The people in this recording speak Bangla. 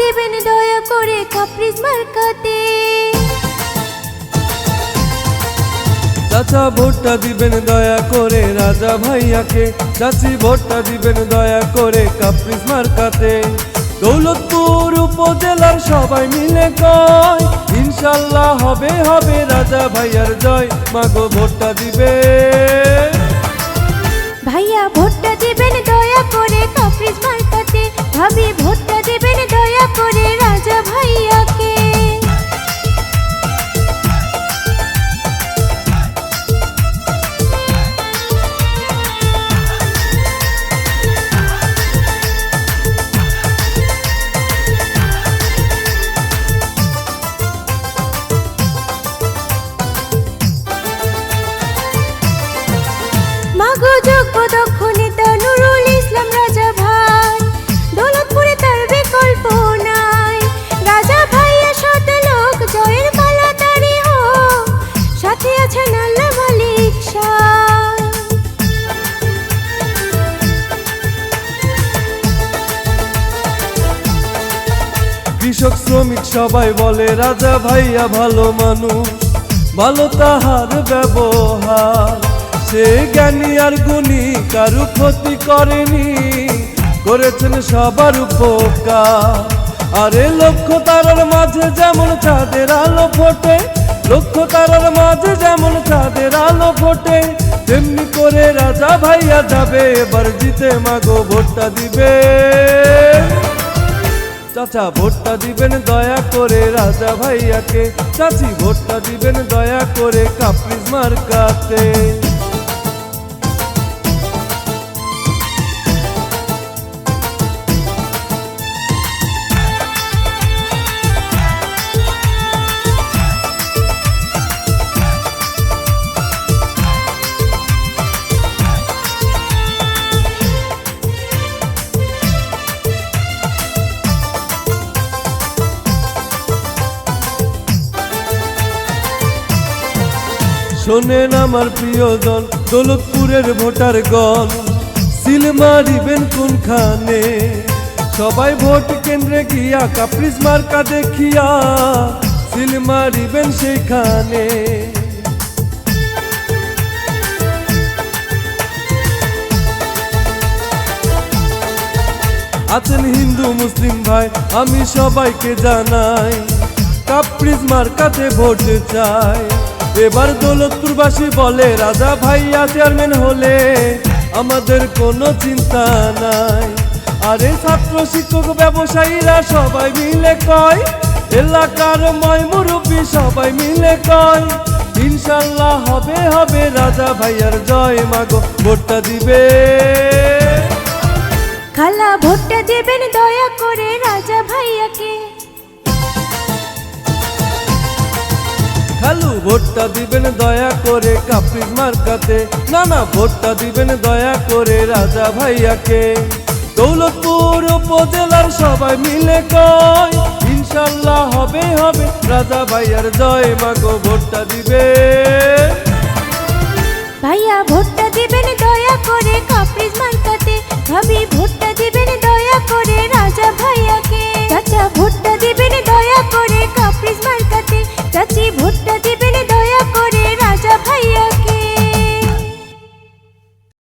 দিবেন দয়া করে কাপ্রিস মার্কাতে। চাচা, ভোটটা দিবেন দয়া করে রাজা ভাইয়াকে। চাচি, ভোটটা দিবেন দয়া করে কাপ্রিস মার্কাতে। দৌলতপুর উপজেলার সবাই মিলে কয়, ইনশাল্লাহ হবে হবে রাজা ভাইয়ার জয়। মাগো ভোটটা দিবে। কৃষক শ্রমিক সবাই বলে, রাজা ভাইয়া ভালো মানুষ, ভালো তাহার ব্যবহার। সে জ্ঞানী আর গুণী, কারু ক্ষতি করেনি, করেছেন সবার উপকার। আরে লক্ষ্য তারার মাঝে যেমন চাঁদের আলো ফোটে, লক্ষ্য তারার মাঝে যেমন চাঁদের আলো ফোটে, তেমনি করে রাজা ভাইয়া যাবে, এবার জিতে মাগো ভোটটা দিবে। চাচা ভোটটা দিবেন দয়া করে রাজা ভাইয়াকে। চাচি ভোটটা দিবেন দয়া করে কাপ্রিজ মার্কাতে শোনেন আমার প্রিয়জন দৌলতপুরের ভোটার গণ। সিল মারিবেন কোনখানে? সবাই ভোট কেন্দ্রে গিয়া কাপ্রিজ মার্কা দেখিয়া সিল মারিবেন সেইখানে। আছেন হিন্দু, মুসলিম ভাই, আমি সবাইকে জানাই, কাপ্রিজ মার্কাতে ভোট চাই। এবার দৌলতপুরবাসী বলে, রাজা ভাইয়া চেয়ারম্যান হলে আমাদের কোনো চিন্তা নাই। আরে ছাত্র, শিক্ষক, ব্যবসায়ীরা সবাই মিলে কয়, এলাকার ময় মুরব্বী সবাই মিলে কয়, ইনশাল্লাহ হবে হবে রাজা ভাইয়ার জয় মাগো, ভোটটা দিবে। খালা, ভোটটা দেবেন দয়া করে। ভোটটা দিবেন দয়া করে কাপির মার্কাতে। না না ভোটটা দিবেন দয়া করে রাজা ভাইয়াকে। দৌলতপুর উপজেলার সবাই মিলে কয়, ইনশাল্লাহ হবে হবে। রাজা ভাইয়ার জয়, মাগো, ভোটটা দিবে। ভাইয়া, ভোটটা